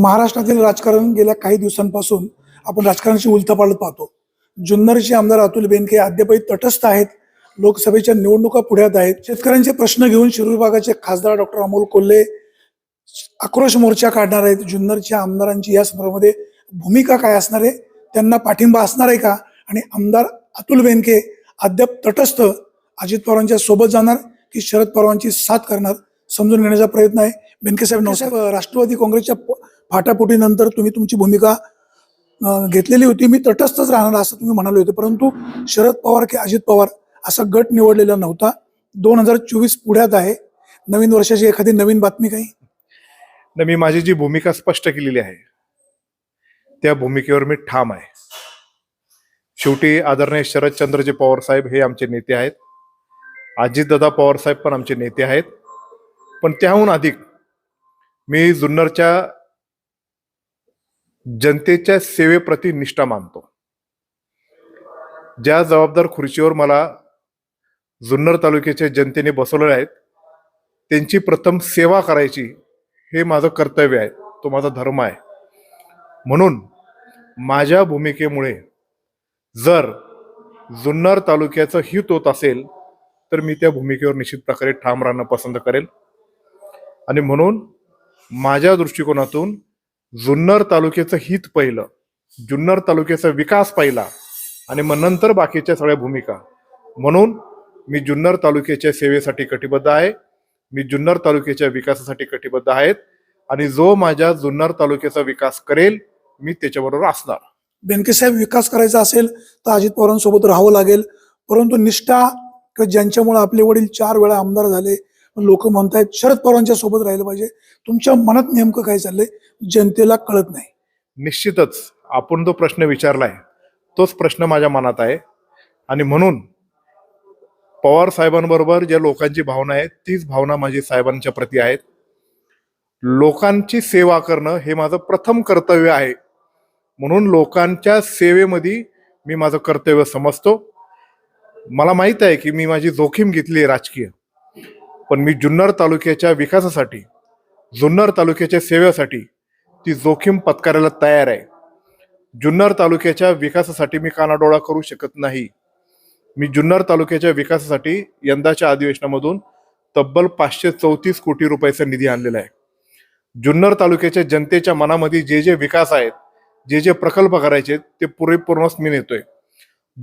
महाराष्ट्रातील राजकारण गेल्या काही दिवसांपासून आपण राजकारणाची उलथापालथ पाहतो. जुन्नरचे आमदार अतुल बेनके अद्यापही तटस्थ आहेत. लोकसभेच्या निवडणुका पुढ्यात आहेत. शेतकऱ्यांचे प्रश्न घेऊन शिरूर विभागाचे खासदार डॉक्टर अमोल कोल्हे आक्रोश मोर्चा काढणार आहेत. जुन्नरच्या आमदारांची या संदर्भामध्ये भूमिका काय असणार आहे? त्यांना पाठिंबा असणार आहे का? आणि आमदार अतुल बेनके अद्याप तटस्थ अजित पवारांच्या सोबत जाणार की शरद पवारांची साथ करणार? समजून घेण्याचा प्रयत्न आहे. बेनके साहेब नवसाहेब राष्ट्रवादी काँग्रेसच्या फाटाफुटीनंतर तुम्ही तुमची भूमिका घेतलेली होती. मी तटस्थच राहणार असं तुम्ही म्हणाले होते. परंतु शरद पवार की अजित पवार असा गट निवडलेला नव्हता. दोन हजार चोवीस पुढ्यात आहे. नवीन वर्षाची एखादी नवीन बातमी काही? न मी माझी जी भूमिका स्पष्ट केलेली आहे त्या भूमिकेवर मी ठाम आहे. शेवटी आदरणीय शरदचंद्रजी पवार साहेब हे आमचे नेते आहेत. अजितदादा पवार साहेब पण आमचे नेते आहेत. पण त्याहून अधिक मी जुन्नरच्या जनतेच्या सेवेप्रती निष्ठा मानतो. ज्या जबाबदार खुर्चीवर मला जुन्नर तालुक्याच्या जनतेने बसवलेले आहेत त्यांची प्रथम सेवा करायची हे माझं कर्तव्य आहे. तो माझा धर्म आहे. म्हणून माझ्या भूमिकेमुळे जर जुन्नर तालुक्याचं हित होत असेल तर मी त्या भूमिकेवर निश्चित प्रकारे ठाम राहणं पसंत करेल. आणि म्हणून माझ्या दृष्टिकोनातून जुन्नर तालुक्याचं हित पहिलं जुन्नर तालुक्याचा विकास पहिला आणि मग नंतर बाकीच्या सगळ्या भूमिका. म्हणून मी जुन्नर तालुक्याच्या सेवेसाठी कटिबद्ध आहे मी जुन्नर तालुक्याच्या विकासासाठी कटिबद्ध आहेत आणि जो माझ्या जुन्नर तालुक्याचा विकास करेल मी त्याच्याबरोबर असणार. बँकेसाहेब विकास करायचा असेल तर अजित पवारांसोबत राहावं लागेल. परंतु निष्ठा ज्यांच्यामुळे आपले वडील चार वेळा आमदार झाले लोक म्हणतायत शरद पवारांच्या सोबत राहिलं पाहिजे. तुमच्या मनात नेमकं काय चाललंय? जनतेला कळत नाही. निश्चितच आपण जो प्रश्न विचारलाय तोच प्रश्न माझ्या मनात आहे. आणि म्हणून पवार साहेबांबरोबर ज्या लोकांची भावना आहे तीच भावना माझी साहेबांच्या प्रती आहेत. लोकांची सेवा करणं हे माझं प्रथम कर्तव्य आहे. म्हणून लोकांच्या सेवेमध्ये मी माझं कर्तव्य समजतो. मला माहीत आहे की मी माझी जोखीम घेतली आहे राजकीय. पण मी जुन्नर तालुक्याच्या विकासासाठी जुन्नर तालुक्याच्या सेवेसाठी ती जोखीम पत्करायला तयार आहे. जुन्नर तालुक्याच्या विकासासाठी मी कानाडोळा करू शकत नाही. मी जुन्नर तालुक्याच्या विकासासाठी यंदाच्या अधिवेशनामधून तब्बल पाचशे चौतीस कोटी रुपयाचा निधी आणलेला आहे. जुन्नर तालुक्याच्या जनतेच्या मनामध्ये जे जे विकास आहेत जे जे प्रकल्प करायचे आहेत, ते पुरेपूर्णच मी नेतोय.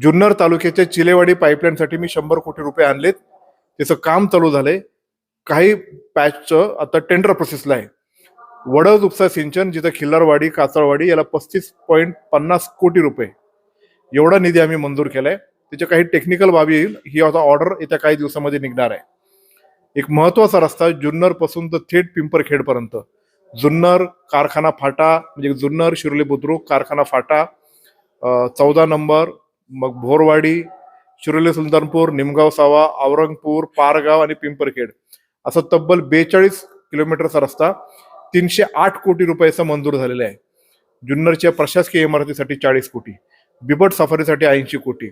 जुन्नर तालुक्याच्या चिलेवाडी पाईपलाईनसाठी मी शंभर कोटी रुपये आणलेत. त्याचं काम चालू झालंय. काही पॅचचं आता टेंडर प्रोसेसला आहे. वडद उपसा सिंचन जिथं खिल्लारवाडी काचळवाडी याला पस्तीस पॉईंट पन्नास कोटी रुपये. एवढा निधी आम्ही मंजूर केलाय. त्याच्या काही टेक्निकल बाबी येईल. ही आता ऑर्डर येत्या काही दिवसामध्ये निघणार आहे. एक महत्त्वाचा रस्ता जुन्नरपासून तर थेट पिंपरखेडपर्यंत जुन्नर कारखाना फाटा म्हणजे जुन्नर शिरोली बुद्रुक कारखाना फाटा चौदा नंबर मग भोरवाडी शिरोली सुलतानपूर निमगाव सावा औरंगपूर पारगाव आणि पिंपरखेड. असा तब्बल बेचाळीस किलोमीटरचा रस्ता तीनशे आठ कोटी रुपयाचा मंजूर झालेला आहे. जुन्नरच्या प्रशासकीय इमारतीसाठी चाळीस कोटी बिबट सफारीसाठी ऐंशी कोटी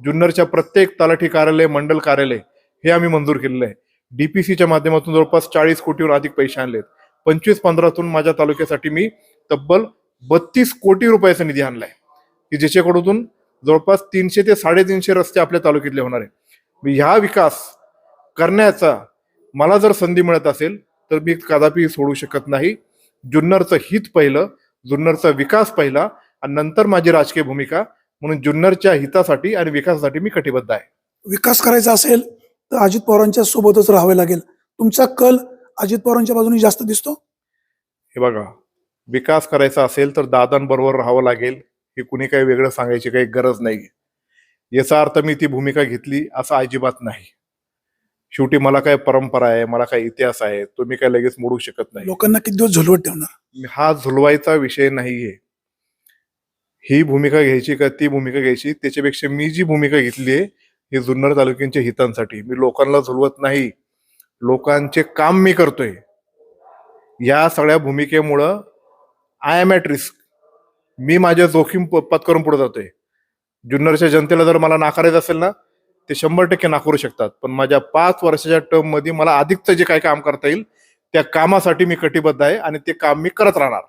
जुन्नरच्या प्रत्येक तलाठी कार्यालय मंडल कार्यालय हे आम्ही मंजूर केलेलं आहे. डीपीसीच्या माध्यमातून जवळपास चाळीस कोटीवर अधिक पैसे आणलेत. पंचवीस पंधरातून माझ्या तालुक्यासाठी मी तब्बल बत्तीस कोटी रुपयाचा निधी आणलाय. की ज्याच्याकडून जवळपास तीनशे ते साडेतीनशे रस्ते आपल्या तालुक्यातले होणार आहे ह्या विकास करण्याचा मला जर संधी मिळत असेल तर मी कदापि सोडू शकत नाही. जुन्नरचं हित पहिलं जुन्नरचा विकास पहिला आणि नंतर माझी राजकीय भूमिका. म्हणून जुन्नरच्या हितासाठी आणि विकासासाठी मी कटिबद्ध आहे. विकास करायचा असेल तर अजित पवारांच्या सोबतच राहावे लागेल. तुमचा कल अजित पवारांच्या बाजूने जास्त दिसतो? हे बघा विकास करायचा असेल तर दादांबरोबर राहावं लागेल. हे कुणी काही वेगळं सांगायची काही गरज नाही याचा अर्थ मी ती भूमिका घेतली असं अजिबात नाही. शेवटी मला काय परंपरा आहे मला काय इतिहास आहे तो मी काय लगेच मोडू शकत नाही. लोकांना किती दिवस झुलवत ठेवणार? हा झुलवायचा विषय नाहीये. ही भूमिका घ्यायची का ती भूमिका घ्यायची त्याच्यापेक्षा मी जी भूमिका घेतली आहे ही जुन्नर तालुक्यांच्या हितांसाठी. मी लोकांना झुलवत नाही. लोकांचे काम मी करतोय. या सगळ्या भूमिकेमुळं आय एम ॲट रिस्क मी माझ्या जोखीम पत्करून पुढे जातोय. जुन्नरच्या जनतेला जर मला नाकारायचं असेल ना ते शंभर टक्के नाकारू शकतात. पण माझ्या पाच वर्षाच्या टर्ममध्ये मला अधिकचं जे काही काम करता येईल त्या कामासाठी मी कटिबद्ध आहे आणि ते काम मी करत राहणार.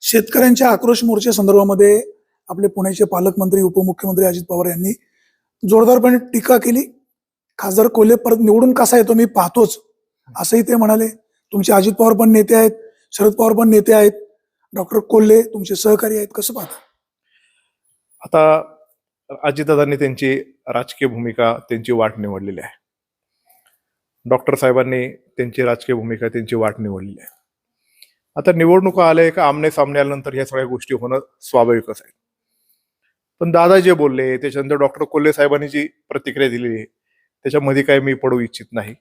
शेतकऱ्यांच्या आक्रोश मोर्चा संदर्भामध्ये आपले पुण्याचे पालकमंत्री उपमुख्यमंत्री अजित पवार यांनी जोरदारपणे टीका केली. खासदार कोल्हे परत निवडून कसा येतो मी पाहतोच. असंही ते म्हणाले. तुमचे अजित पवार पण नेते आहेत शरद पवार पण नेते आहेत. डॉक्टर कोल्हे तुमचे सहकारी आहेत. कसं पाहता? आता अजितदादांनी त्यांची राजकीय भूमिका त्यांची वाट निवडलेली आहे. डॉक्टर साहेबांनी त्यांची राजकीय भूमिका त्यांची वाट निवडलेली आहे. आता निवडणुका आल्या का आमने सामने आल्यानंतर ह्या सगळ्या गोष्टी होणं स्वाभाविकच आहे. पण दादा जे बोलले त्याच्यानंतर डॉक्टर कोल्हे साहेबांनी जी प्रतिक्रिया दिलेली आहे त्याच्यामध्ये काही मी पडू इच्छित नाही.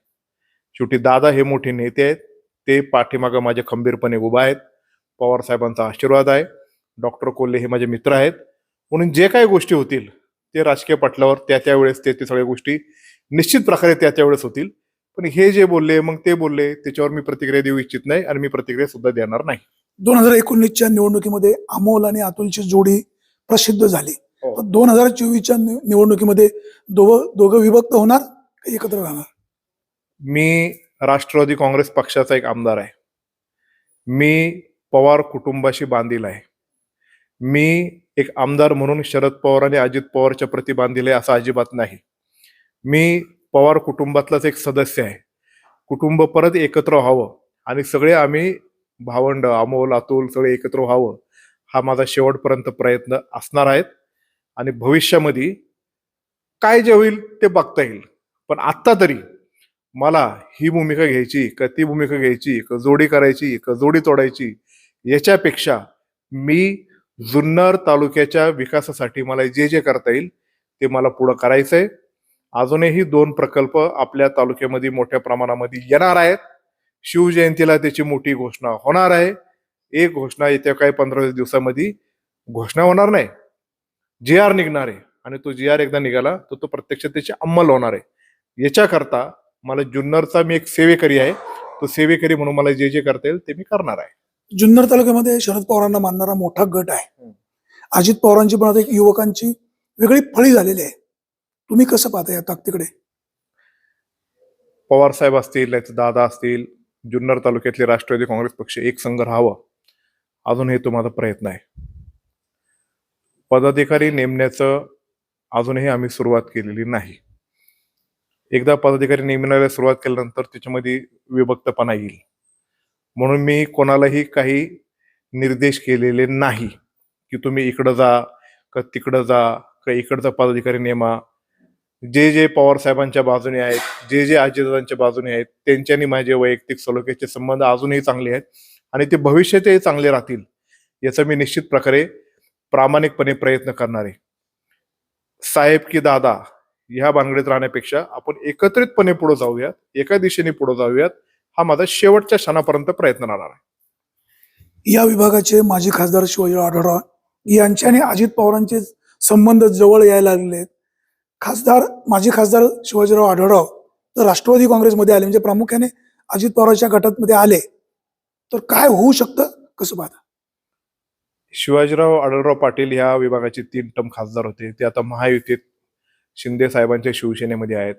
शेवटी दादा हे मोठे नेते आहेत ते पाठीमागं माझ्या खंबीरपणे उभा आहेत. पवार साहेबांचा आशीर्वाद आहे. डॉक्टर कोल्हे हे माझे मित्र आहेत. म्हणून जे काही गोष्टी होतील ते राजकीय पटलावर त्या त्यावेळेस ते ते सगळ्या गोष्टी निश्चित प्रकारे त्या त्यावेळेस होतील. पण हे जे बोलले मग ते बोलले त्याच्यावर मी प्रतिक्रिया देऊ इच्छित नाही आणि मी प्रतिक्रिया सुद्धा देणार नाही. दोन हजार एकोणीसच्या निवडणुकीमध्ये अमोल आणि अतुलची जोडी प्रसिद्ध झाली. हो. दोन हजार चोवीसच्या निवडणुकीमध्ये दोघं दोघं विभक्त होणार का एकत्र राहणार? मी राष्ट्रवादी काँग्रेस पक्षाचा एक आमदार आहे. मी पवार कुटुंबाशी बांधील आहे. मी एक आमदार म्हणून शरद पवार आणि अजित पवारच्या प्रती बांधिले आहे असं अजिबात नाही. मी पवार कुटुंबातलाच एक सदस्य आहे. कुटुंब परत एकत्र व्हावं आणि सगळे आम्ही भावंड अमोल अतुल सगळे एकत्र व्हावं हा माझा शेवटपर्यंत प्रयत्न असणार आहेत. आणि भविष्यामध्ये काय जे होईल ते बघता येईल. पण आत्ता तरी मला ही भूमिका घ्यायची का ती भूमिका घ्यायची का जोडी करायची का जोडी तोडायची याच्यापेक्षा मी जुन्नर तालुक्याच्या विकासासाठी मला जे जे करता येईल ते मला पुढं करायचं आहे अजूनही दोन प्रकल्प आपल्या तालुक्यामध्ये मोठ्या प्रमाणामध्ये येणार आहेत. शिवजयंतीला त्याची मोठी घोषणा होणार आहे. एक घोषणा येत्या काही पंधरा दिवसामध्ये घोषणा होणार नाही. जी आर निघणार आहे आणि तो जी आर एकदा निघाला तर तो प्रत्यक्ष त्याची अंमल होणार आहे. याच्याकरता मला जुन्नरचा मी एक सेवेकरी आहे. तो सेवेकरी म्हणून मला जे जे करता येईल ते मी करणार आहे. जुन्नर तालुक्यामध्ये शरद पवारांना मानणारा मोठा गट आहे. अजित पवारांची पण आता एक युवकांची वेगळी फळी झालेली आहे. तुम्ही कसं पाहता या ताकदीकडे? पवार साहेब असतील दादा असतील जुन्नर तालुक्यातले राष्ट्रवादी काँग्रेस पक्ष एक संघ राहावा अजूनही तो माझा प्रयत्न आहे. पदाधिकारी नेमण्याचं अजूनही आम्ही सुरुवात केलेली नाही. एकदा पदाधिकारी नेमण्याला सुरुवात केल्यानंतर त्याच्यामध्ये विभक्तपणा येईल. म्हणून मी कोणालाही काही निर्देश केलेले नाही की तुम्ही इकडं जा का तिकडं जा का इकडचा पदाधिकारी नेमा. जे जे पवार साहेबांच्या बाजूने आहेत जे जे आजीदादांच्या बाजूने आहेत त्यांच्यानी माझे वैयक्तिक सलोख्याचे संबंध अजूनही चांगले आहेत आणि ते भविष्यातही चांगले राहतील याचा मी निश्चित प्रकारे प्रामाणिकपणे प्रयत्न करणार आहे. साहेब की दादा ह्या भानगडीत राहण्यापेक्षा आपण एकत्रितपणे पुढे जाऊयात एका दिशेने पुढे जाऊयात हा माझा शेवटच्या क्षणापर्यंत प्रयत्न राहणार आहे. या विभागाचे माजी खासदार शिवाजीराव आढळराव यांचे आणि अजित पवारांचे संबंध जवळ यायला लागलेले आहेत. खासदार माजी खासदार शिवाजीराव आढळराव तर राष्ट्रवादी काँग्रेसमध्ये आले म्हणजे प्रामुख्याने अजित पवारांच्या गटामध्ये आले. तर काय होऊ शकतं? कसं पाहता? शिवाजीराव आढळराव पाटील ह्या विभागाचे तीन टर्म खासदार होते. ते आता महायुतीत शिंदे साहेबांच्या शिवसेनेमध्ये आहेत.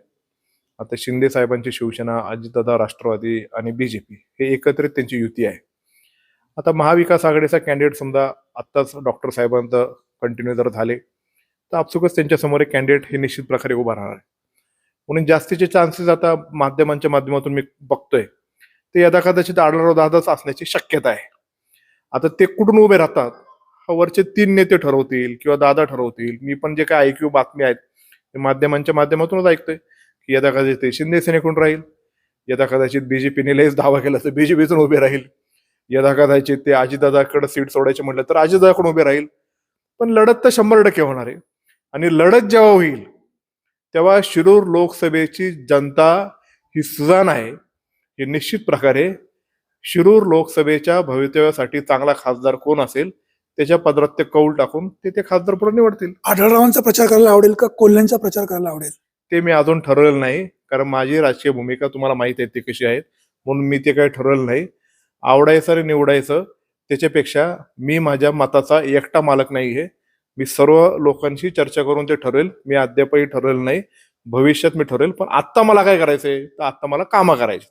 आता शिंदे साहेबांची शिवसेना अजितदादा राष्ट्रवादी आणि बीजेपी हे एकत्रित त्यांची युती आहे. आता महाविकास आघाडीचा कॅन्डिडेट समजा आत्ताच डॉक्टर साहेबांचा कंटिन्यू जर झाले तर आपसुकच त्यांच्यासमोर एक कॅन्डिडेट हे निश्चित प्रकारे उभा राहणार आहे. म्हणून जास्तीचे चान्सेस आता माध्यमांच्या माध्यमातून मी बघतोय ते यदा कदाचित आढळराव दादाच असण्याची शक्यता आहे. आता ते कुठून उभे राहतात? हा वरचे तीन नेते ठरवतील किंवा दादा ठरवतील. मी पण जे काय ऐकू बातमी आहेत ते माध्यमांच्या माध्यमातूनच ऐकतोय. की यदा कदाचित ते शिंदे सेनेकडून राहील यदा कदाचित बीजेपीने लयच दावा केला तर बीजेपीतून उभे राहील यदा कदाचित ते अजितदादाकडे सीट सोडायचे म्हटलं तर अजितदादाकडून उभे राहील. पण लढत तर शंभर टक्के होणार आहे. आणि लढत जेव्हा होईल तेव्हा शिरूर लोकसभेची जनता ही सुजाण आहे हे निश्चित प्रकारे शिरूर लोकसभेच्या भवितव्यासाठी चांगला खासदार कोण असेल त्याच्या पदरात ते कौल टाकून ते ते खासदार पुढे निवडतील. आढळरावांचा प्रचार करायला आवडेल का? कोल्ह्यांचा प्रचार करायला आवडेल? ते मी अजून ठरवलेलं नाही. कारण माझी राजकीय भूमिका तुम्हाला माहीत आहे ती कशी आहे म्हणून मी ते काही ठरवलं नाही. आवडायचं आणि निवडायचं त्याच्यापेक्षा मी माझ्या मताचा एकटा मालक नाही आहे. मी सर्व लोकांशी चर्चा करून ते ठरवेल. मी अद्यापही ठरवलं नाही. भविष्यात मी ठरवेल. पण आत्ता मला काय करायचंय तर आत्ता मला कामं करायची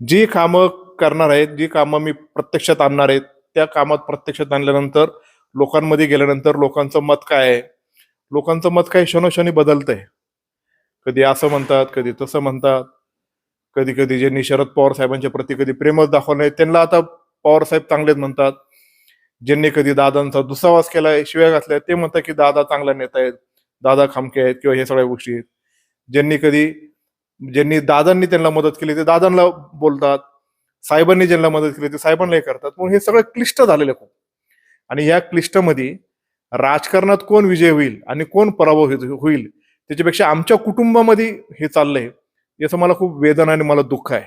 जी कामं करणार आहेत जी कामं मी प्रत्यक्षात आणणार आहेत त्या कामात प्रत्यक्षात आणल्यानंतर लोकांमध्ये गेल्यानंतर लोकांचं मत काय आहे? लोकांचं मत काही क्षणोक्षणी बदलतंय. कधी असं म्हणतात कधी तसं म्हणतात. कधी कधी ज्यांनी शरद पवार साहेबांच्या प्रती कधी प्रेमच दाखवलं नाही त्यांना आता पवार साहेब चांगलेच म्हणतात. ज्यांनी कधी दादांचा दुसावास केलाय शिव्या घातल्या ते म्हणतात की दादा चांगला नेता आहेत दादा खामके आहेत किंवा हे सगळ्या गोष्टी आहेत. ज्यांनी कधी ज्यांनी दादांनी त्यांना मदत केली ते दादांना बोलतात. साहेबांनी ज्यांना मदत केली ते साहेबांना हे करतात. म्हणून हे सगळं क्लिष्ट झालेलं आहे खूप. आणि या क्लिष्टमध्ये राजकारणात कोण विजय होईल आणि कोण पराभव होईल त्याच्यापेक्षा आमच्या कुटुंबामध्ये हे चाललंय याचं मला खूप वेदना आणि मला दुःख आहे.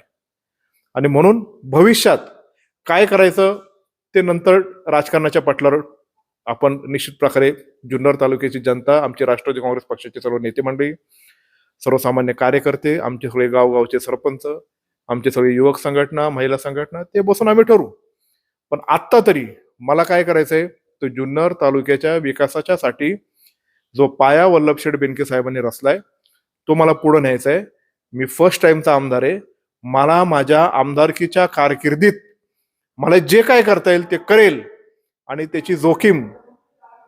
आणि म्हणून भविष्यात काय करायचं ते नंतर राजकारणाच्या पटलावर आपण निश्चित प्रकारे जुन्नर तालुक्याची जनता आमची राष्ट्रवादी काँग्रेस पक्षाचे सर्व नेते मंडळी सर्वसामान्य कार्यकर्ते आमचे सगळे गावगावचे सरपंच आमचे सगळे युवक संघटना महिला संघटना ते बसून आम्ही ठरवू पण आत्ता तरी मला काय करायचंय तर जुन्नर तालुक्याच्या विकासाच्या साठी जो पाया वल्लभशेठ बेनके साहेबांनी रचलाय तो मला पुढे न्यायचा आहे. मी फर्स्ट टाइमचा आमदार आहे. मला माझ्या आमदारकीच्या कारकिर्दीत मला जे काय करता येईल ते करेल आणि त्याची जोखीम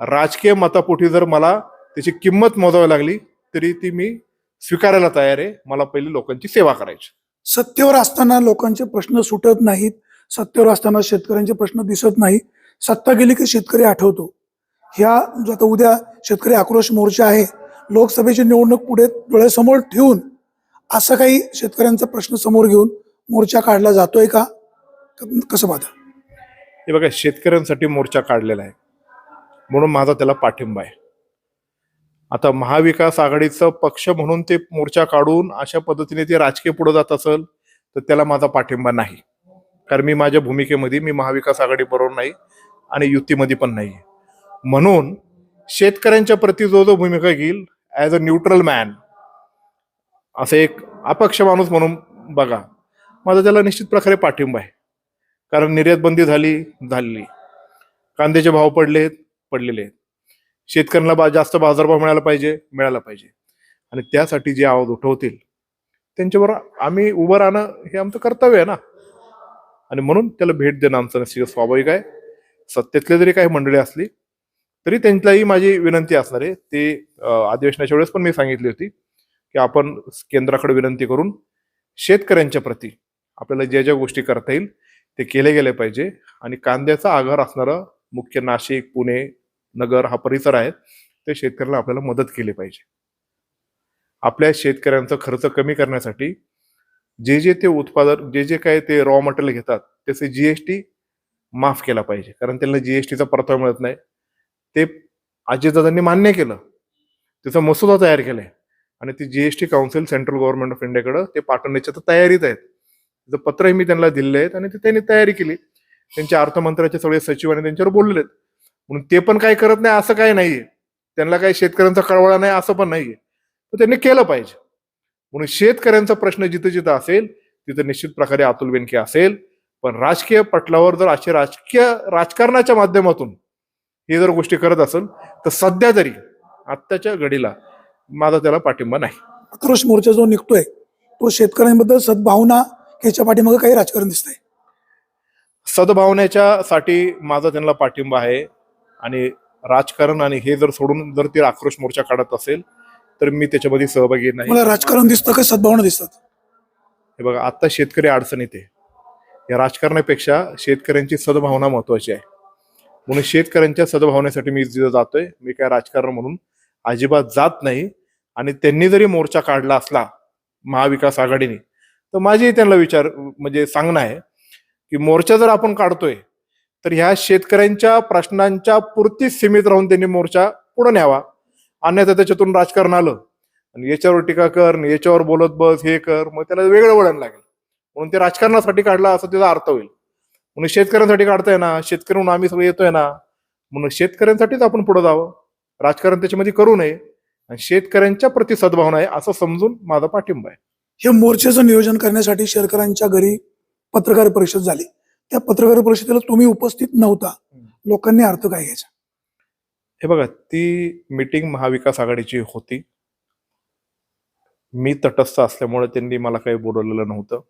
राजकीय मतापोटी जर मला त्याची किंमत मोजावी लागली तरी ती मी स्वीकारायला तयार आहे. मला पहिली लोकांची सेवा करायची. सत्तेवर असताना लोकांचे प्रश्न सुटत नाहीत. सत्तेवर असताना शेतकऱ्यांचे प्रश्न दिसत नाही सत्ता गेली की शेतकरी आठवतो. ह्या जो आता उद्या शेतकरी आक्रोश मोर्चा आहे लोकसभेची निवडणूक पुढे डोळ्यासमोर ठेवून असं काही शेतकऱ्यांचा प्रश्न समोर घेऊन मोर्चा काढला जातोय का? कसं पाहता? हे बघा शेतकऱ्यांसाठी मोर्चा काढलेला आहे. म्हणून माझा त्याला पाठिंबा आहे. आता महाविकास आघाडीचं पक्ष म्हणून ते मोर्चा काढून अशा पद्धतीने ते राजकीय पुढे जात असेल तर त्याला माझा पाठिंबा नाही. कारण मी माझ्या भूमिकेमध्ये मी महाविकास आघाडी बरोबर नाही. आणि युतीमध्ये पण नाही म्हणून शेतकऱ्यांच्या प्रती जो जो भूमिका घेईल ॲज अ न्यूट्रल मॅन असं एक अपक्ष माणूस म्हणून बघा. माझा त्याला निश्चित प्रकारे पाठिंबा आहे. कारण निर्यात बंदी झाली झालेली. कांद्याचे भाव पडलेत पडलेले आहेत. शेतकऱ्यांना बा जास्त बाजारभाव मिळाला पाहिजे मिळाला पाहिजे. आणि त्यासाठी जे आवाज उठवतील त्यांच्याबरोबर आम्ही उभं राहणं हे आमचं कर्तव्य आहे ना. आणि म्हणून त्याला भेट देणं आमचं निश्चित स्वाभाविक आहे. सत्तेतले जरी काही मंडळी असली तरी त्यांच्याही माझी विनंती असणार आहे. ते अधिवेशनाच्या वेळेस पण मी सांगितली होती की आपण केंद्राकडे विनंती करून शेतकऱ्यांच्या प्रती आपल्याला ज्या ज्या गोष्टी करता येईल ते केले गेले पाहिजे. आणि कांद्याचा आघार असणारं मुख्य नाशिक पुणे नगर हा परिसर आहे ते शेतकऱ्याला आपल्याला मदत केली पाहिजे. आपल्या शेतकऱ्यांचा खर्च कमी करण्यासाठी जे जे ते उत्पादन जे जे काय ते रॉ मटेरियल घेतात त्याचे जीएसटी माफ केला पाहिजे. कारण त्यांना जीएसटीचा परतावा मिळत नाही. ते अजितदादांनी मान्य केलं. त्याचा मसुदा तयार केलाय आणि ती GST council central government of इंडियाकडे ते पाठवण्याच्या तर तयारीत आहेत. त्याचं पत्रही मी त्यांना दिले आहेत आणि ते त्यांनी तयारी केली. त्यांच्या अर्थमंत्र्याचे सगळे सचिव आणि त्यांच्यावर बोललेले आहेत. म्हणून ते पण काही करत नाही असं काही नाहीये. त्यांना काही शेतकऱ्यांचा कळवळा नाही असं पण नाहीये. तर त्यांनी केलं पाहिजे. म्हणून शेतकऱ्यांचा प्रश्न जिथं जिथं असेल तिथं निश्चित प्रकारे अतुल बेनके असेल. पण राजकीय पटलावर जर असे राजकीय राजकारणाच्या माध्यमातून हे जर गोष्टी करत असेल तर सध्या तरी आत्ताच्या घडीला माझा त्याला पाठिंबा नाही. आक्रोश मोर्चा जो निघतोय तो शेतकऱ्यांबद्दल सद्भावना ह्याच्या पाठीमागे काही राजकारण दिसतंय? सद्भावनेच्या साठी माझा त्यांना पाठिंबा आहे आणि राजकारण आणि हे जर सोडून जर ते आक्रोश मोर्चा काढत असेल तर मी त्याच्यामध्ये सहभागी नाही. मला राजकारण दिसतं का सद्भावना दिसतात? हे बघा आता शेतकरी अडचणीत आहे. या राजकारणापेक्षा शेतकऱ्यांची सद्भावना महत्वाची आहे. म्हणून शेतकऱ्यांच्या सद्भावनेसाठी मी जिथं जातोय मी काय राजकारण म्हणून अजिबात जात नाही. आणि त्यांनी जरी मोर्चा काढला असला महाविकास आघाडीने तर माझी त्यांना विचार म्हणजे सांगणं आहे की मोर्चा जर आपण काढतोय तर ह्या शेतकऱ्यांच्या प्रश्नांच्या पुरतीच सीमित राहून त्यांनी मोर्चा पुढे न्यावा. अन्यथा त्याच्यातून राजकारण आलं. आणि याच्यावर टीका कर याच्यावर बोलत बस हे कर मग त्याला वेगळं वळण लागेल. म्हणून ते राजकारणासाठी काढला असं त्याचा अर्थ होईल. म्हणून शेतकऱ्यांसाठी काढताय ना शेतकरी म्हणून आम्ही सगळे येतोय ना म्हणून शेतकऱ्यांसाठीच आपण पुढे जावं. राजकारण त्याच्यामध्ये करू नये आणि शेतकऱ्यांच्या प्रति सद्भावना आहे असं समजून माझा पाठिंबा आहे. हे मोर्चाचं नियोजन करण्यासाठी शेतकऱ्यांच्या घरी पत्रकार परिषद झाली. त्या पत्रकार परिषदेला तुम्ही उपस्थित नव्हता. लोकांनी अर्थ काय घ्यायचा? हे बघा ती मीटिंग महाविकास आघाडीची होती. मी तटस्थ असल्यामुळे त्यांनी मला काही बोलवलेलं नव्हतं.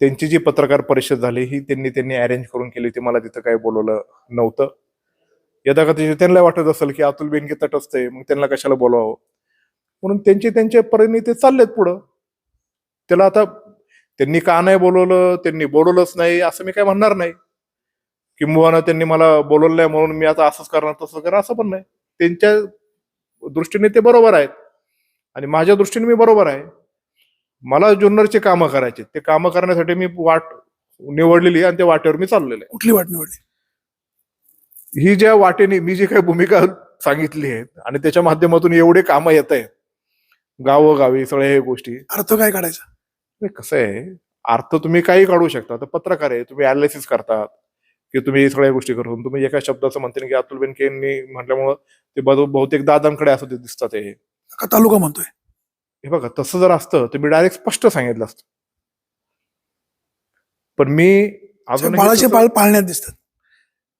त्यांची जी पत्रकार परिषद झाली ही त्यांनी त्यांनी अरेंज करून केली होती. मला तिथं काही बोलवलं नव्हतं. यदा कधी त्यांना वाटत असेल की अतुल बेनके तटस्थ आहे मग त्यांना कशाला बोलावं? म्हणून त्यांचे त्यांचे परिणी ते चाललेत पुढं. त्याला आता त्यांनी का नाही बोलवलं त्यांनी बोलवलंच नाही असं मी काय म्हणणार नाही. किंबहुना त्यांनी मला बोलवलं नाही म्हणून मी आता असंच करणार तसं करणार असं पण नाही. त्यांच्या दृष्टीने ते बरोबर आहेत. आणि माझ्या दृष्टीने मी बरोबर आहे. मला जुन्नरचे कामं करायचे ते कामं करण्यासाठी मी वाट निवडलेली आणि त्या वाटेवर मी चाललेलो आहे. कुठली वाट निवडली? ही ज्या वाटेने मी जी काही भूमिका सांगितली आहे आणि त्याच्या माध्यमातून एवढे कामं येत आहेत गावोगावी सगळ्या हे गोष्टी. अर्थ काय काढायचा? नाही, कसं आहे अर्थ तुम्ही काही काढू शकता. तर पत्रकार आहे तुम्ही अनालिसिस करतात की तुम्ही सगळ्या गोष्टी करून तुम्ही एका शब्दाचं म्हणते की अतुल बेनकेंनी म्हटल्यामुळं ते बहु- बहुतेक दादांकडे असं ते दिसतात हे. तालुका म्हणतोय. हे बघा तसं जर असतं तर मी डायरेक्ट स्पष्ट सांगितलं असतं. पण मी अजूनही बाळाचे बाळ पाळण्यात दिसतात.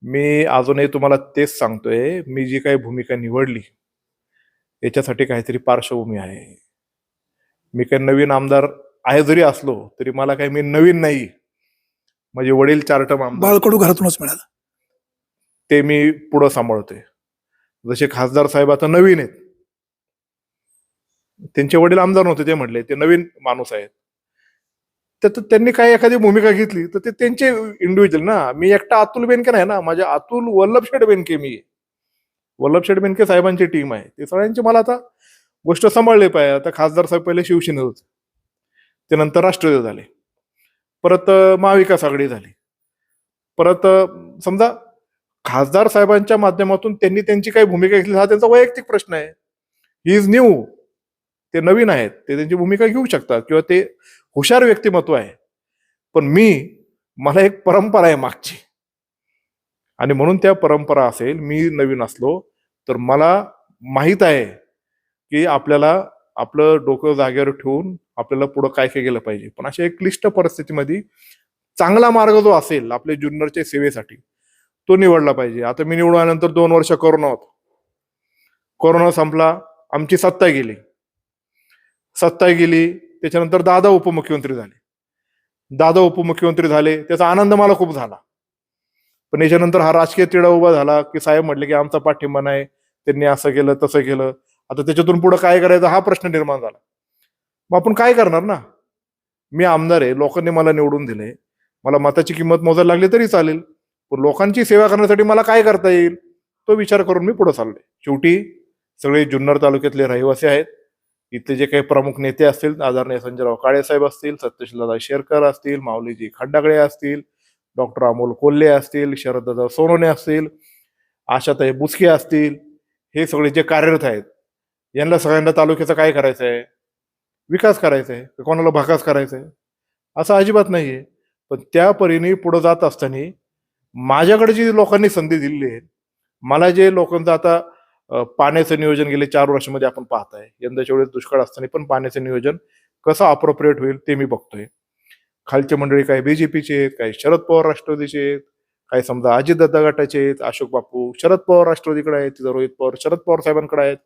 मी अजूनही तुम्हाला तेच सांगतोय मी जी काही भूमिका निवडली याच्यासाठी काहीतरी पार्श्वभूमी आहे. मी काही नवीन आमदार आहे जरी असलो तरी मला काही मी नवीन नाही. माझे वडील चार टर्म आमदार. बाळकडू घरातूनच मिळालं. ते मी पुढं सांभाळतोय. जसे खासदार साहेब आता नवीन आहेत त्यांचे वडील आमदार नव्हते ते म्हटले ते नवीन माणूस आहेत. तर त्यांनी काही एखादी भूमिका घेतली तर ते त्यांचे इंडिव्हिज्युअल ना. मी एकटा अतुल बेनके नाही ना माझ्या अतुल वल्लभशेठ बेनके मी. वल्लभ वल्लभशेठ बेनके साहेबांची टीम आहे. ते सगळ्यांची मला आता गोष्ट सांभाळली पाहिजे. आता खासदार साहेब पहिले शिवसेनेत होते. ते नंतर राष्ट्रवादी झाले. परत महाविकास आघाडी झाली. परत समजा खासदार साहेबांच्या माध्यमातून त्यांनी त्यांची काही भूमिका घेतली हा त्यांचा वैयक्तिक प्रश्न आहे. ही इज न्यू ते नवीन आहेत ते त्यांची भूमिका घेऊ शकतात किंवा ते हुशार व्यक्तिमत्व आहे. पण मी मला एक परंपरा आहे मागची. आणि म्हणून त्या परंपरा असेल मी नवीन असलो तर मला माहीत आहे की आपल्याला आपलं डोकं जागेवर ठेवून आपल्याला पुढं काय काय केलं पाहिजे. पण अशा एक क्लिष्ट परिस्थितीमध्ये चांगला मार्ग जो असेल आपल्या ज्युनियरच्या सेवेसाठी तो निवडला पाहिजे. आता मी निवडून आल्यानंतर दोन वर्ष कोरोना होतो. कोरोना संपला आमची सत्ता गेली. सत्ता गेली त्याच्यानंतर दादा उपमुख्यमंत्री झाले. दादा उपमुख्यमंत्री झाले त्याचा आनंद मला खूप झाला. पण याच्यानंतर हा राजकीय तिढा उभा झाला की साहेब म्हटले की आमचा पाठिंबा नाही त्यांनी असं केलं तसं केलं. आता त्याच्यातून पुढे काय करायचं हा प्रश्न निर्माण झाला. मग आपण काय करणार ना? मी आमदार आहे लोकांनी मला निवडून दिले. मला मताची किंमत मोजायला लागली तरी चालेल. पण लोकांची सेवा करण्यासाठी मला काय करता येईल तो विचार करून मी पुढे चाललोय. शेवटी सगळे जुन्नर तालुक्यातले रहिवासी आहेत. इथले जे काही प्रमुख नेते असतील आदरणीय संजयराव काळे साहेब असतील सत्यशीलदादा शेरकर असतील माऊलीजी खड्डाकडे असतील डॉक्टर अमोल कोल्हे असतील शरददादा सोनोने असतील आशाताई बुचके असतील हे सगळे जे कार्यरत आहेत यांना सगळ्यांना तालुक्याचं काय करायचं आहे विकास करायचा आहे कोणाला भाकास करायचा आहे असं अजिबात नाही आहे पण त्या परीने पुढं जात असताना माझ्याकडे जी लोकांनी संधी दिलेली आहे मला जे लोकांचं आता पाण्याचं नियोजन गेले चार वर्षामध्ये आपण पाहताय. यंदाच्या वेळेस दुष्काळ असताना पण पाण्याचं नियोजन कसं अप्रोप्रिएट होईल ते मी बघतोय. खालचे मंडळी काही बीजेपीचे आहेत काही शरद पवार राष्ट्रवादीचे आहेत काही समजा अजितदादा गटाचे आहेत अशोक बापू शरद पवार राष्ट्रवादीकडे आहेत तिथं रोहित पवार शरद पवार साहेबांकडे आहेत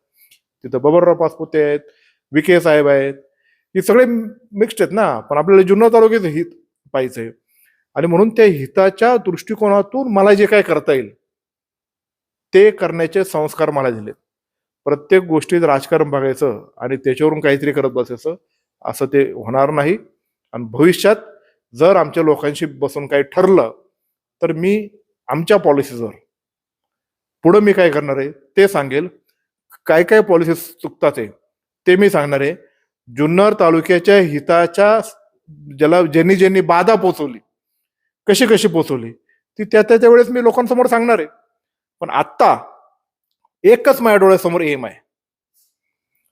तिथं बबनराव पासपुते आहेत विखे साहेब आहेत. हे सगळे मिक्स्ड आहेत ना पण आपल्याला जुन्नर तालुक्याचं हित पाहिजे आणि म्हणून त्या हिताच्या दृष्टिकोनातून मला जे काय करता येईल ते करण्याचे संस्कार मला दिलेत. प्रत्येक गोष्टीत राजकारण बघायचं आणि त्याच्यावरून काहीतरी करत बसायचं असं ते होणार नाही. आणि भविष्यात जर आमच्या लोकांशी बसून काही ठरलं तर मी आमच्या पॉलिसीजवर पुढं मी काय करणार आहे ते सांगेल. काय काय पॉलिसीज चुकतात आहे ते मी सांगणार आहे. जुन्नर तालुक्याच्या हिताच्या ज्याला ज्यांनी ज्यांनी बाधा पोचवली कशी कशी पोचवली ती त्या त्या वेळेस मी लोकांसमोर सांगणार आहे. पण आत्ता एकच माझ्या डोळ्यासमोर एम आहे.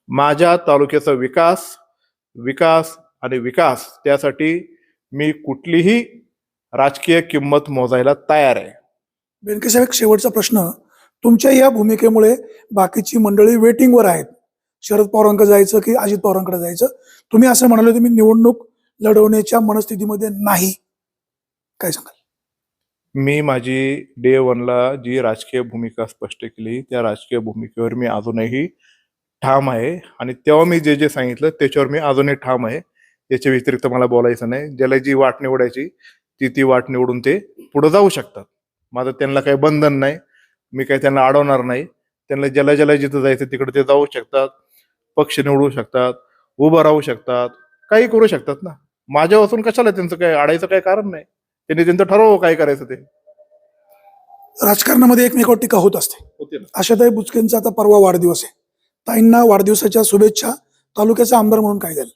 माझ्या तालुक्याचा विकास विकास आणि विकास त्यासाठी मी कुठलीही राजकीय किंमत मोजायला तयार आहे. बेनके शेवटचा प्रश्न. तुमच्या या भूमिकेमुळे बाकीची मंडळी वेटिंगवर आहेत. शरद पवारांकडे जायचं की अजित पवारांकडे जायचं? तुम्ही असं म्हणाले तुम्ही निवडणूक लढवण्याच्या मनस्थितीमध्ये नाही. काय सांगाल? मी माझी डे वनला जी राजकीय भूमिका स्पष्ट केली त्या राजकीय भूमिकेवर मी अजूनही ठाम आहे. आणि तेव्हा मी जे जे सांगितलं त्याच्यावर मी अजूनही ठाम आहे. याच्या व्यतिरिक्त मला बोलायचं नाही. ज्याला जी वाट निवडायची ती ती वाट निवडून ते पुढे जाऊ शकतात. माझं त्यांना काही बंधन नाही. मी काही त्यांना अडवणार नाही. त्यांना ज्याला ज्याला जिथं जायचं तिकडे ते जाऊ शकतात. पक्ष निवडू शकतात. उभं राहू शकतात. काही करू शकतात ना. माझ्यापासून कशाला त्यांचं काय अडायचं काही कारण नाही. त्यांनी त्यांचं ठरवावं काय करायचं ते. राजकारणामध्ये एकमेकावर टीका होत असते. आशाताई बुचकेंचा आता परवा वाढदिवस आहे. ताईंना वाढदिवसाच्या शुभेच्छा तालुक्याचा आमदार म्हणून काय द्याल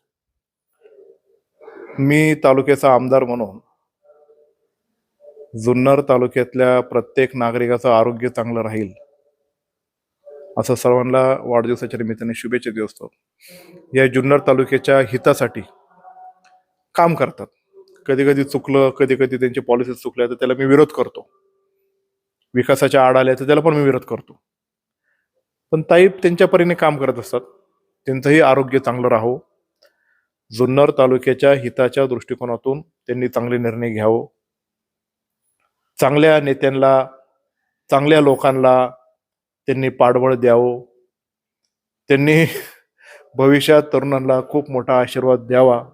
मी तालुक्याचा आमदार म्हणून जुन्नर तालुक्यातल्या प्रत्येक नागरिकाचं आरोग्य चांगलं राहील असं सर्वांना वाढदिवसाच्या निमित्ताने शुभेच्छा देत असतो. या जुन्नर तालुक्याच्या हितासाठी काम करतात. कधी कधी चुकलं कधी कधी त्यांची पॉलिसीज चुकल्या तर त्याला मी विरोध करतो. विकासाच्या आड आल्या तर त्याला पण मी विरोध करतो. पण ताई त्यांच्या परीने काम करत असतात. त्यांचंही आरोग्य चांगलं राहो. जुन्नर तालुक्याच्या हिताच्या दृष्टिकोनातून त्यांनी चांगले निर्णय घ्यावं. चांगल्या नेत्यांना चांगल्या लोकांना त्यांनी पाठबळ द्यावं. त्यांनी भविष्यात तरुणांना खूप मोठा आशीर्वाद द्यावा.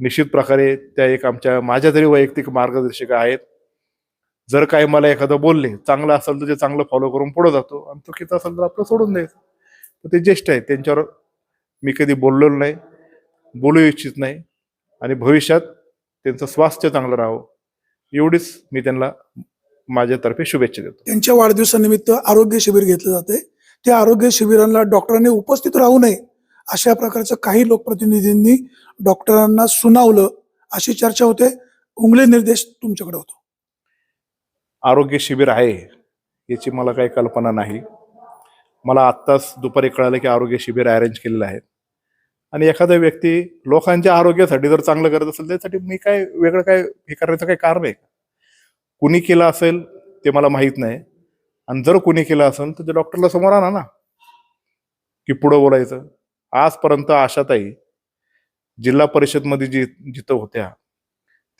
निश्चित प्रकारे त्या एक आमच्या माझ्या तरी वैयक्तिक मार्गदर्शिका आहेत. जर काही मला एखादं बोलले चांगलं असेल तर ते चांगलं फॉलो करून पुढे जातो आणि चुकीचं असेल तर आपलं सोडून द्यायचं. तर ते ज्येष्ठ आहेत त्यांच्यावर मी कधी बोललेलो नाही बोलू इच्छित नाही आणि भविष्यात त्यांचं स्वास्थ्य चांगलं राहावं एवढीच मी त्यांना माझ्यातर्फे शुभेच्छा देतो. त्यांच्या वाढदिवसानिमित्त आरोग्य शिबिर घेतलं जाते त्या आरोग्य शिबिरांना डॉक्टरांनी उपस्थित राहू नये अशा प्रकारचं काही लोकप्रतिनिधींनी डॉक्टरांना सुनावलं अशी चर्चा होते. उंगले निर्देश तुमच्याकडे होतो. आरोग्य शिबिर आहे याची मला काही कल्पना नाही. मला आत्ताच दुपारी कळालं की आरोग्य शिबिर अरेंज केलेलं आहे. आणि एखादा व्यक्ती लोकांच्या आरोग्यासाठी जर चांगलं करत असेल त्यासाठी मी काय वेगळं काय हे करण्याचं काही कारण आहे का? कुणी केलं असेल ते मला माहीत नाही. आणि जर कुणी केलं असेल तर ते डॉक्टरला समोर आणा ना. की पुढं बोलायचं. आजपर्यंत आशाताई जिल्हा परिषदमध्ये जी जिथं होत्या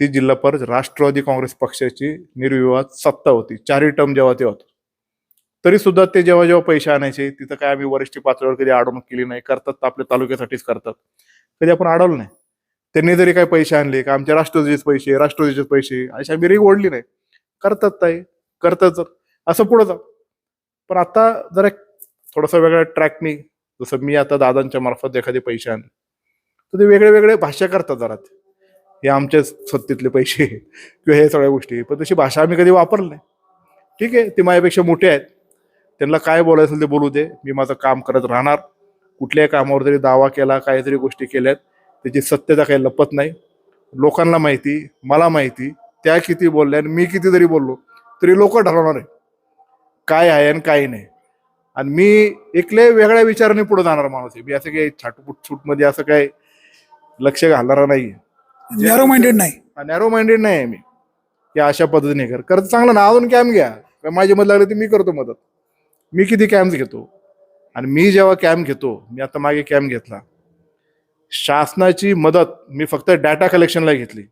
ती जिल्हा परिषद राष्ट्रवादी काँग्रेस पक्षाची निर्विवाद सत्ता होती. चारही टर्म जेव्हा तेव्हा तरी सुद्धा ते जेव्हा जेव्हा पैसे आणायचे तिथं काय आम्ही वरिष्ठ पातळीवर कधी अडवणूक केली नाही करतात तर आपल्या तालुक्यासाठीच करतात. कधी आपण अडवलं नाही. त्यांनी जरी काही पैसे आणले का आमच्या राष्ट्रवादीचे पैसे राष्ट्रवादीचे पैसे अशी आम्ही रेग ओढली नाही. करतात ताई करतात असं पुढं जा पण आता जरा थोडासा वेगळ्या ट्रॅकनी जसं मी आता दादांच्या मार्फत एखादे पैसे आणले. तर ते वेगळे वेगळे भाष्य करतात जरा ते हे आमच्या सत्तेतले पैसे किंवा हे सगळ्या गोष्टी. पण तशी भाषा आम्ही कधी वापरली नाही. ठीक आहे ते माझ्यापेक्षा मोठे आहेत. त्यांना काय बोलायचं असेल ते बोलू दे. मी माझं काम करत राहणार. कुठल्याही कामावर जरी दावा केला काहीतरी गोष्टी केल्यात त्याची सत्यता काही लपत नाही. लोकांना माहिती मला माहिती त्या किती बोलल्या आणि मी किती जरी बोललो तरी लोक ठरवणार आहे काय आहे आणि काय नाही. आणि मी एकले वेगळ्या विचाराने पुढे जाणार माणूस आहे. मी असं काही छाटूपुट छूटमध्ये असं काही लक्ष घालणारा नाही. नॅरो माइंडेड नाही. नॅरो माइंडेड नाही आहे मी. की अशा पद्धतीने कर. करत चांगलं ना अजून कॅम्प घ्या. माझी मदत लागली तर मी करतो मदत. मी किती कॅम्प घेतो? आणि मी जेव्हा कॅम्प घेतो मी आता मागे कॅम्प घेतला. शासनाची मदत मी फक्त डाटा कलेक्शनला घेतली.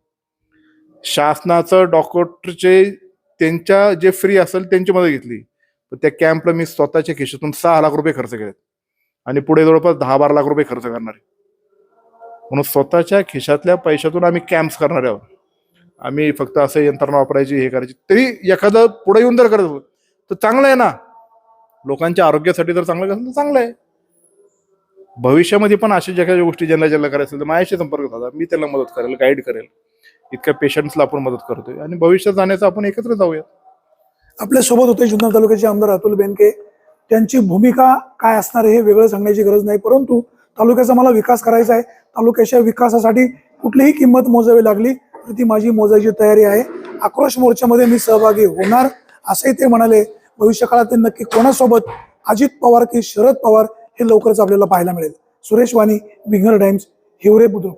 शासनाचं डॉक्टरचे त्यांच्या जे फ्री असेल त्यांची मदत घेतली. पण त्या कॅम्पला मी स्वतःच्या खिशातून सहा लाख रुपये खर्च केलेत. आणि पुढे जवळपास दहा बारा लाख रुपये खर्च करणार आहे. म्हणून स्वतःच्या खिशातल्या पैशातून आम्ही कॅम्प्स करणार आहोत. आम्ही फक्त असं यंत्रणा वापरायची हे करायची. तरी एखादं पुढे येऊन जर करत तर चांगलं आहे ना? लोकांच्या आरोग्यासाठी जर चांगलं असेल तर चांगलं आहे. भविष्यामध्ये पण अशा ज्या काही गोष्टी ज्यांना ज्यांना करायचं असेल तर माझ्याशी संपर्क साधा. मी त्याला मदत करेल गाईड करेल. इतक्या पेशंट्सला आपण मदत करतोय. आणि भविष्यात जाण्याचं आपण एकत्र जाऊया आपल्यासोबत होते जुन्नर तालुक्याचे आमदार अतुल बेनके. त्यांची भूमिका काय असणार आहे हे वेगळं सांगण्याची गरज नाही परंतु तालुक्याचा मला विकास करायचा आहे. तालुक्याच्या विकासासाठी कुठलीही किंमत मोजावी लागली तर ती माझी मोजायची तयारी आहे. आक्रोश मोर्चामध्ये मी सहभागी होणार असंही ते म्हणाले. भविष्य काळात ते नक्की कोणासोबत? अजित पवार की शरद पवार हे लवकरच आपल्याला पाहायला मिळेल. सुरेश वाणी विघ्नर टाइम्स हिवरे बुद्रुक.